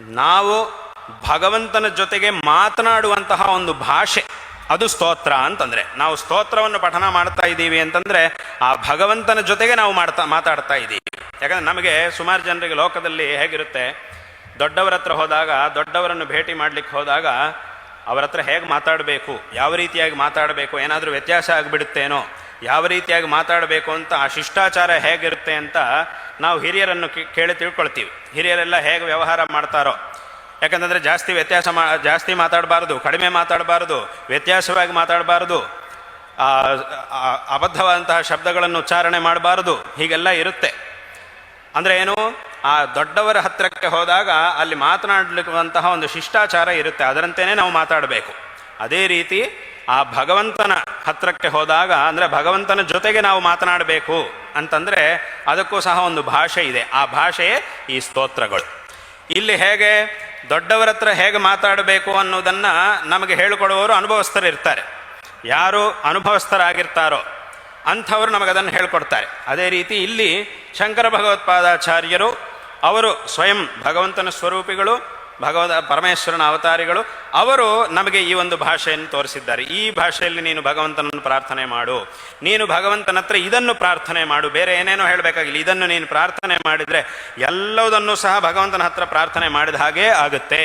ನಾವು ಭಗವಂತನ ಜೊತೆಗೆ ಮಾತನಾಡುವಂತಹ ಒಂದು ಭಾಷೆ, ಅದು ಸ್ತೋತ್ರ ಅಂತಂದರೆ. ನಾವು ಸ್ತೋತ್ರವನ್ನು ಪಠನ ಮಾಡ್ತಾ ಇದ್ದೀವಿ ಅಂತಂದ್ರೆ, ಆ ಭಗವಂತನ ಜೊತೆಗೆ ನಾವು ಮಾಡ್ತಾ, ಮಾತಾಡ್ತಾ ಇದ್ದೀವಿ. ಯಾಕಂದ್ರೆ ನಮಗೆ ಸುಮಾರು ಜನರಿಗೆ ಲೋಕದಲ್ಲಿ ಹೇಗಿರುತ್ತೆ, ದೊಡ್ಡವರ ಹತ್ರ ಹೋದಾಗ, ದೊಡ್ಡವರನ್ನು ಭೇಟಿ ಮಾಡ್ಲಿಕ್ಕೆ ಹೋದಾಗ, ಅವರ ಹತ್ರ ಹೇಗೆ ಮಾತಾಡಬೇಕು, ಯಾವ ರೀತಿಯಾಗಿ ಮಾತಾಡಬೇಕು, ಏನಾದರೂ ವ್ಯತ್ಯಾಸ ಆಗಿಬಿಡುತ್ತೇನೋ ಯಾವ ರೀತಿಯಾಗಿ ಮಾತಾಡಬೇಕು ಅಂತ, ಆ ಶಿಷ್ಟಾಚಾರ ಹೇಗಿರುತ್ತೆ ಅಂತ ನಾವು ಹಿರಿಯರನ್ನು ಕೇಳಿ ತಿಳ್ಕೊಳ್ತೀವಿ. ಹಿರಿಯರೆಲ್ಲ ಹೇಗೆ ವ್ಯವಹಾರ ಮಾಡ್ತಾರೋ. ಯಾಕಂತಂದರೆ ಜಾಸ್ತಿ ವ್ಯತ್ಯಾಸ ಮಾ, ಜಾಸ್ತಿ ಮಾತಾಡಬಾರ್ದು, ಕಡಿಮೆ ಮಾತಾಡಬಾರ್ದು, ವ್ಯತ್ಯಾಸವಾಗಿ ಮಾತಾಡಬಾರ್ದು ಅಬದ್ಧವಾದಂತಹ ಶಬ್ದಗಳನ್ನು ಉಚ್ಚಾರಣೆ ಮಾಡಬಾರ್ದು, ಹೀಗೆಲ್ಲ ಇರುತ್ತೆ. ಅಂದರೆ ಏನು, ಆ ದೊಡ್ಡವರ ಹತ್ತಿರಕ್ಕೆ ಹೋದಾಗ ಅಲ್ಲಿ ಮಾತನಾಡಲಿಕ್ಕಂತಹ ಒಂದು ಶಿಷ್ಟಾಚಾರ ಇರುತ್ತೆ, ಅದರಂತೆಯೇ ನಾವು ಮಾತಾಡಬೇಕು. ಅದೇ ರೀತಿ ಆ ಭಗವಂತನ ಹತ್ರಕ್ಕೆ ಹೋದಾಗ, ಅಂದರೆ ಭಗವಂತನ ಜೊತೆಗೆ ನಾವು ಮಾತನಾಡಬೇಕು ಅಂತಂದರೆ ಅದಕ್ಕೂ ಸಹ ಒಂದು ಭಾಷೆ ಇದೆ. ಆ ಭಾಷೆಯೇ ಈ ಸ್ತೋತ್ರಗಳು. ಇಲ್ಲಿ ಹೇಗೆ ದೊಡ್ಡವರ ಹತ್ರ ಹೇಗೆ ಮಾತಾಡಬೇಕು ಅನ್ನೋದನ್ನು ನಮಗೆ ಹೇಳಿಕೊಡುವವರು ಅನುಭವಸ್ಥರು ಇರ್ತಾರೆ ಯಾರು ಅನುಭವಸ್ಥರಾಗಿರ್ತಾರೋ ಅಂಥವರು ನಮಗದನ್ನು ಹೇಳ್ಕೊಡ್ತಾರೆ. ಅದೇ ರೀತಿ ಇಲ್ಲಿ ಶಂಕರ ಭಗವತ್ಪಾದಾಚಾರ್ಯರು ಅವರು ಸ್ವಯಂ ಭಗವಂತನ ಸ್ವರೂಪಿಗಳು ಭಗವದ ಪರಮೇಶ್ವರನ ಅವತಾರಿಗಳು, ಅವರು ನಮಗೆ ಈ ಒಂದು ಭಾಷೆಯನ್ನು ತೋರಿಸಿದ್ದಾರೆ. ಈ ಭಾಷೆಯಲ್ಲಿ ನೀನು ಭಗವಂತನನ್ನು ಪ್ರಾರ್ಥನೆ ಮಾಡು. ನೀನು ಭಗವಂತನ ಹತ್ರ ಇದನ್ನು ಪ್ರಾರ್ಥನೆ ಮಾಡು. ಬೇರೆ ಏನೇನೋ ಹೇಳಬೇಕಾಗಿಲ್ಲ. ಇದನ್ನು ನೀನು ಪ್ರಾರ್ಥನೆ ಮಾಡಿದರೆ ಎಲ್ಲದನ್ನೂ ಸಹ ಭಗವಂತನ ಹತ್ರ ಪ್ರಾರ್ಥನೆ ಮಾಡಿದ ಹಾಗೇ ಆಗುತ್ತೆ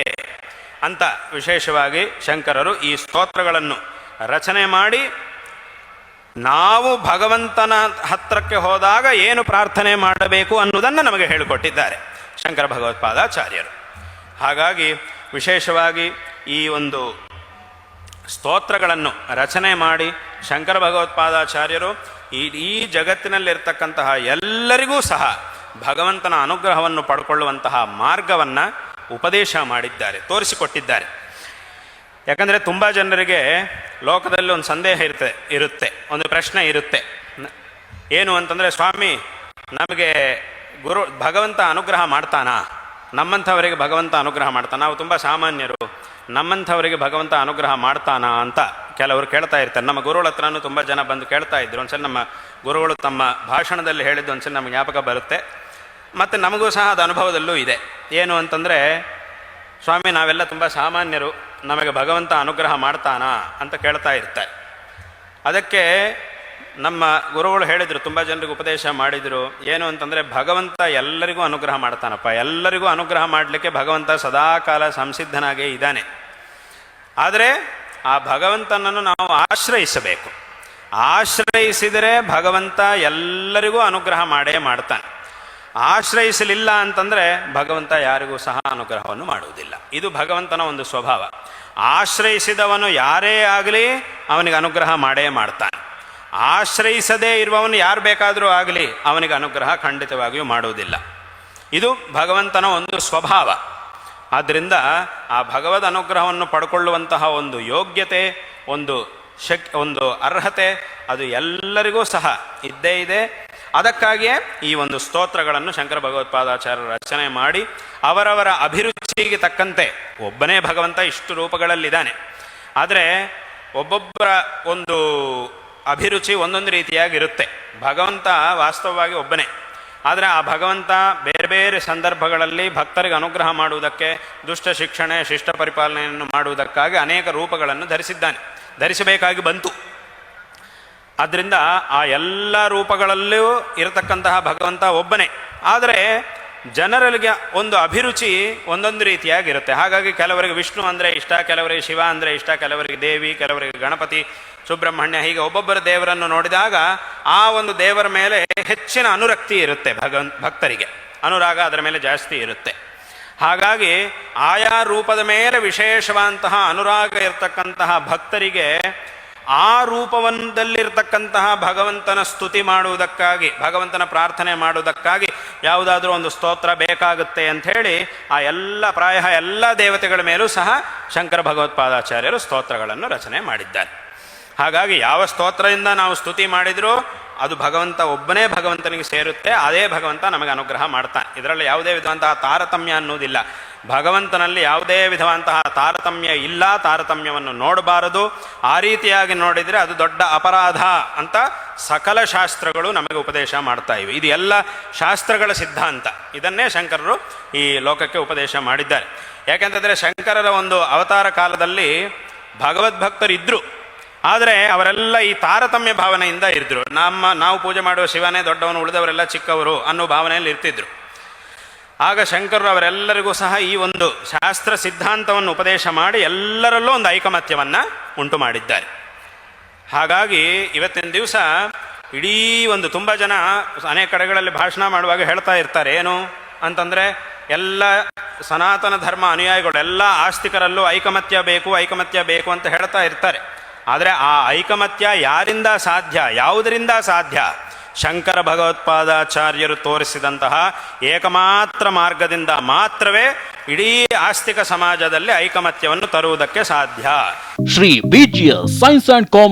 ಅಂತ ವಿಶೇಷವಾಗಿ ಶಂಕರರು ಈ ಸ್ತೋತ್ರಗಳನ್ನು ರಚನೆ ಮಾಡಿ, ನಾವು ಭಗವಂತನ ಹತ್ರಕ್ಕೆ ಹೋದಾಗ ಏನು ಪ್ರಾರ್ಥನೆ ಮಾಡಬೇಕು ಅನ್ನೋದನ್ನು ನಮಗೆ ಹೇಳಿಕೊಟ್ಟಿದ್ದಾರೆ ಶಂಕರ ಭಗವತ್ಪಾದಾಚಾರ್ಯರು. ಹಾಗಾಗಿ ವಿಶೇಷವಾಗಿ ಈ ಒಂದು ಸ್ತೋತ್ರಗಳನ್ನು ರಚನೆ ಮಾಡಿ ಶಂಕರ ಭಗವತ್ಪಾದಾಚಾರ್ಯರು ಇಡೀ ಜಗತ್ತಿನಲ್ಲಿರ್ತಕ್ಕಂತಹ ಎಲ್ಲರಿಗೂ ಸಹ ಭಗವಂತನ ಅನುಗ್ರಹವನ್ನು ಪಡ್ಕೊಳ್ಳುವಂತಹ ಮಾರ್ಗವನ್ನು ಉಪದೇಶ ಮಾಡಿದ್ದಾರೆ, ತೋರಿಸಿಕೊಟ್ಟಿದ್ದಾರೆ. ಯಾಕಂದರೆ ತುಂಬ ಜನರಿಗೆ ಲೋಕದಲ್ಲಿ ಒಂದು ಸಂದೇಹ ಇರುತ್ತೆ ಇರುತ್ತೆ, ಒಂದು ಪ್ರಶ್ನೆ ಇರುತ್ತೆ. ಏನು ಅಂತಂದರೆ, ಸ್ವಾಮಿ, ನಮಗೆ ಗುರು ಭಗವಂತ ಅನುಗ್ರಹ ಮಾಡ್ತಾನಾ? ನಮ್ಮಂಥವರಿಗೆ ಭಗವಂತ ಅನುಗ್ರಹ ಮಾಡ್ತಾನೆ. ನಾವು ತುಂಬ ಸಾಮಾನ್ಯರು. ನಮ್ಮಂಥವರಿಗೆ ಭಗವಂತ ಅನುಗ್ರಹ ಮಾಡ್ತಾನಾ ಅಂತ ಕೆಲವರು ಕೇಳ್ತಾ ಇರ್ತಾರೆ. ನಮ್ಮ ಗುರುಗಳ ಹತ್ರನೂ ತುಂಬ ಜನ ಬಂದು ಕೇಳ್ತಾ ಇದ್ರು. ಒಂದ್ಸಲ ನಮ್ಮ ಗುರುಗಳು ತಮ್ಮ ಭಾಷಣದಲ್ಲಿ ಹೇಳಿದ್ದು ಒಂದ್ಸಲ ನಮಗೆ ಜ್ಞಾಪಕ ಬರುತ್ತೆ. ಮತ್ತು ನಮಗೂ ಸಹ ಅದು ಅನುಭವದಲ್ಲೂ ಇದೆ. ಏನು ಅಂತಂದರೆ, ಸ್ವಾಮಿ, ನಾವೆಲ್ಲ ತುಂಬ ಸಾಮಾನ್ಯರು. ನಮಗೆ ಭಗವಂತ ಅನುಗ್ರಹ ಮಾಡ್ತಾನಾ ಅಂತ ಕೇಳ್ತಾ ಇರ್ತಾರೆ. ಅದಕ್ಕೆ ನಮ್ಮ ಗುರುಗಳು ಹೇಳಿದರು, ತುಂಬ ಜನರಿಗೆ ಉಪದೇಶ ಮಾಡಿದರು. ಏನು ಅಂತಂದರೆ, ಭಗವಂತ ಎಲ್ಲರಿಗೂ ಅನುಗ್ರಹ ಮಾಡ್ತಾನಪ್ಪ. ಎಲ್ಲರಿಗೂ ಅನುಗ್ರಹ ಮಾಡಲಿಕ್ಕೆ ಭಗವಂತ ಸದಾಕಾಲ ಸಂಸಿದ್ಧನಾಗೇ ಇದ್ದಾನೆ. ಆದರೆ, ಆ ಭಗವಂತನನ್ನು ನಾವು ಆಶ್ರಯಿಸಬೇಕು. ಆಶ್ರಯಿಸಿದರೆ ಭಗವಂತ ಎಲ್ಲರಿಗೂ ಅನುಗ್ರಹ ಮಾಡೇ ಮಾಡ್ತಾನೆ. ಆಶ್ರಯಿಸಲಿಲ್ಲ ಅಂತಂದರೆ, ಭಗವಂತ ಯಾರಿಗೂ ಸಹ ಅನುಗ್ರಹವನ್ನು ಮಾಡುವುದಿಲ್ಲ. ಇದು ಭಗವಂತನ ಒಂದು ಸ್ವಭಾವ. ಆಶ್ರಯಿಸಿದವನು ಯಾರೇ ಆಗಲಿ, ಅವನಿಗೆ ಅನುಗ್ರಹ ಮಾಡೇ ಮಾಡ್ತಾನೆ. ಆಶ್ರಯಿಸದೇ ಇರುವವನು ಯಾರು ಬೇಕಾದರೂ ಆಗಲಿ ಅವನಿಗೆ ಅನುಗ್ರಹ ಖಂಡಿತವಾಗಿಯೂ ಮಾಡುವುದಿಲ್ಲ. ಇದು ಭಗವಂತನ ಒಂದು ಸ್ವಭಾವ. ಆದ್ದರಿಂದ ಆ ಭಗವದ್ ಅನುಗ್ರಹವನ್ನು ಪಡ್ಕೊಳ್ಳುವಂತಹ ಒಂದು ಯೋಗ್ಯತೆ, ಒಂದು ಶಕ್, ಒಂದು ಅರ್ಹತೆ, ಅದು ಎಲ್ಲರಿಗೂ ಸಹ ಇದ್ದೇ ಇದೆ. ಅದಕ್ಕಾಗಿಯೇ ಈ ಒಂದು ಸ್ತೋತ್ರಗಳನ್ನು ಶಂಕರ ಭಗವತ್ಪಾದಾಚಾರ್ಯರು ರಚನೆ ಮಾಡಿ ಅವರವರ ಅಭಿರುಚಿಗೆ ತಕ್ಕಂತೆ ಒಬ್ಬನೇ ಭಗವಂತ ಇಷ್ಟು ರೂಪಗಳಲ್ಲಿದ್ದಾನೆ. ಆದರೆ ಒಬ್ಬೊಬ್ಬರ ಒಂದು ಅಭಿರುಚಿ ಒಂದೊಂದು ರೀತಿಯಾಗಿರುತ್ತೆ. ಭಗವಂತ ವಾಸ್ತವವಾಗಿ ಒಬ್ಬನೇ. ಆದರೆ ಆ ಭಗವಂತ ಬೇರೆ ಬೇರೆ ಸಂದರ್ಭಗಳಲ್ಲಿ ಭಕ್ತರಿಗೆ ಅನುಗ್ರಹ ಮಾಡುವುದಕ್ಕೆ, ದುಷ್ಟ ಶಿಕ್ಷಣೆ, ಶಿಷ್ಟ ಪರಿಪಾಲನೆಯನ್ನು ಮಾಡುವುದಕ್ಕಾಗಿ ಅನೇಕ ರೂಪಗಳನ್ನು ಧರಿಸಿದ್ದಾನೆ. ಧರಿಸಬೇಕಾಗಿ ಬಂತು. ಆದ್ದರಿಂದ ಆ ಎಲ್ಲ ರೂಪಗಳಲ್ಲೂ ಇರತಕ್ಕಂತಹ ಭಗವಂತ ಒಬ್ಬನೇ. ಆದರೆ ಜನರಿಗೆ ಒಂದು ಅಭಿರುಚಿ ಒಂದೊಂದು ರೀತಿಯಾಗಿರುತ್ತೆ. ಹಾಗಾಗಿ ಕೆಲವರಿಗೆ ವಿಷ್ಣು ಅಂದರೆ ಇಷ್ಟ, ಕೆಲವರಿಗೆ ಶಿವ ಅಂದರೆ ಇಷ್ಟ, ಕೆಲವರಿಗೆ ದೇವಿ, ಕೆಲವರಿಗೆ ಗಣಪತಿ, ಸುಬ್ರಹ್ಮಣ್ಯ ಹೀಗೆ ಒಬ್ಬೊಬ್ಬರ ದೇವರನ್ನು ನೋಡಿದಾಗ ಆ ಒಂದು ದೇವರ ಮೇಲೆ ಹೆಚ್ಚಿನ ಅನುರಕ್ತಿ ಇರುತ್ತೆ ಭಗವನ್, ಭಕ್ತರಿಗೆ. ಅನುರಾಗ ಅದರ ಮೇಲೆ ಜಾಸ್ತಿ ಇರುತ್ತೆ. ಹಾಗಾಗಿ ಆಯಾ ರೂಪದ ಮೇಲೆ ವಿಶೇಷವಾದಂತಹ ಅನುರಾಗ ಇರತಕ್ಕಂತಹ ಭಕ್ತರಿಗೆ ಆ ರೂಪವೊಂದಲ್ಲಿರ್ತಕ್ಕಂತಹ ಭಗವಂತನ ಸ್ತುತಿ ಮಾಡುವುದಕ್ಕಾಗಿ, ಭಗವಂತನ ಪ್ರಾರ್ಥನೆ ಮಾಡುವುದಕ್ಕಾಗಿ ಯಾವುದಾದ್ರೂ ಒಂದು ಸ್ತೋತ್ರ ಬೇಕಾಗುತ್ತೆ ಅಂಥೇಳಿ ಆ ಎಲ್ಲ ಪ್ರಾಯ ಎಲ್ಲ ದೇವತೆಗಳ ಮೇಲೂ ಸಹ ಶಂಕರ ಭಗವತ್ಪಾದಾಚಾರ್ಯರು ಸ್ತೋತ್ರಗಳನ್ನು ರಚನೆ ಮಾಡಿದ್ದಾರೆ. ಹಾಗಾಗಿ ಯಾವ ಸ್ತೋತ್ರದಿಂದ ನಾವು ಸ್ತುತಿ ಮಾಡಿದರೂ ಅದು ಭಗವಂತ ಒಬ್ಬನೇ ಭಗವಂತನಿಗೆ ಸೇರುತ್ತೆ, ಅದೇ ಭಗವಂತ ನಮಗೆ ಅನುಗ್ರಹ ಮಾಡ್ತಾನೆ. ಇದರಲ್ಲಿ ಯಾವುದೇ ವಿಧವಂತಹ ತಾರತಮ್ಯ ಅನ್ನೋದಿಲ್ಲ. ಭಗವಂತನಲ್ಲಿ ಯಾವುದೇ ವಿಧವಂತಹ ತಾರತಮ್ಯ ಇಲ್ಲ, ತಾರತಮ್ಯವನ್ನು ನೋಡಬಾರದು. ಆ ರೀತಿಯಾಗಿ ನೋಡಿದರೆ ಅದು ದೊಡ್ಡ ಅಪರಾಧ ಅಂತ ಸಕಲ ಶಾಸ್ತ್ರಗಳು ನಮಗೆ ಉಪದೇಶ ಮಾಡ್ತಾ ಇವೆ. ಇದು ಎಲ್ಲ ಶಾಸ್ತ್ರಗಳ ಸಿದ್ಧಾಂತ. ಇದನ್ನೇ ಶಂಕರರು ಈ ಲೋಕಕ್ಕೆ ಉಪದೇಶ ಮಾಡಿದ್ದಾರೆ. ಯಾಕೆಂತಂದರೆ ಶಂಕರರ ಒಂದು ಅವತಾರ ಕಾಲದಲ್ಲಿ ಭಗವದ್ಭಕ್ತರಿದ್ದರು ಆದರೆ ಅವರೆಲ್ಲ ಈ ತಾರತಮ್ಯ ಭಾವನೆಯಿಂದ ಇದ್ದರು ನಮ್ಮ, ನಾವು ಪೂಜೆ ಮಾಡುವ ಶಿವನೇ ದೊಡ್ಡವನು, ಉಳಿದವರೆಲ್ಲ ಚಿಕ್ಕವರು ಅನ್ನೋ ಭಾವನೆಯಲ್ಲಿ ಇರ್ತಿದ್ರು. ಆಗ ಶಂಕರರು ಅವರೆಲ್ಲರಿಗೂ ಸಹ ಈ ಒಂದು ಶಾಸ್ತ್ರ ಸಿದ್ಧಾಂತವನ್ನು ಉಪದೇಶ ಮಾಡಿ ಎಲ್ಲರಲ್ಲೂ ಒಂದು ಐಕಮತ್ಯವನ್ನು ಉಂಟು ಮಾಡಿದ್ದಾರೆ. ಹಾಗಾಗಿ ಇವತ್ತಿನ ದಿವಸ ಇಡೀ ಒಂದು ತುಂಬ ಜನ ಅನೇಕ ಕಡೆಗಳಲ್ಲಿ ಭಾಷಣ ಮಾಡುವಾಗ ಹೇಳ್ತಾ ಇರ್ತಾರೆ, ಏನು ಅಂತಂದರೆ ಎಲ್ಲ ಸನಾತನ ಧರ್ಮ ಅನುಯಾಯಿಗಳು, ಎಲ್ಲ ಆಸ್ತಿಕರಲ್ಲೂ ಐಕಮತ್ಯ ಬೇಕು ಐಕಮತ್ಯ ಬೇಕು ಅಂತ ಹೇಳ್ತಾ ಇರ್ತಾರೆ. ಆದರೆ ಆ ಐಕಮತ್ಯ ಯಾರಿಂದ ಸಾಧ್ಯ, ಯಾವುದರಿಂದ ಸಾಧ್ಯ? ಶಂಕರ ಭಗವತ್ಪಾದಾಚಾರ್ಯರು ತೋರಿಸಿದಂತಹ ಏಕಮಾತ್ರ ಮಾರ್ಗದಿಂದ ಮಾತ್ರವೇ ಇಡೀ ಆಸ್ತಿಕ ಸಮಾಜದಲ್ಲಿ ಐಕಮತ್ಯವನ್ನು ತರುವುದಕ್ಕೆ ಸಾಧ್ಯ. ಶ್ರೀ ಬಿಜಿಯ ಸೈನ್ಸ್ ಅಂಡ್ ಕಾಮರ್ಸ್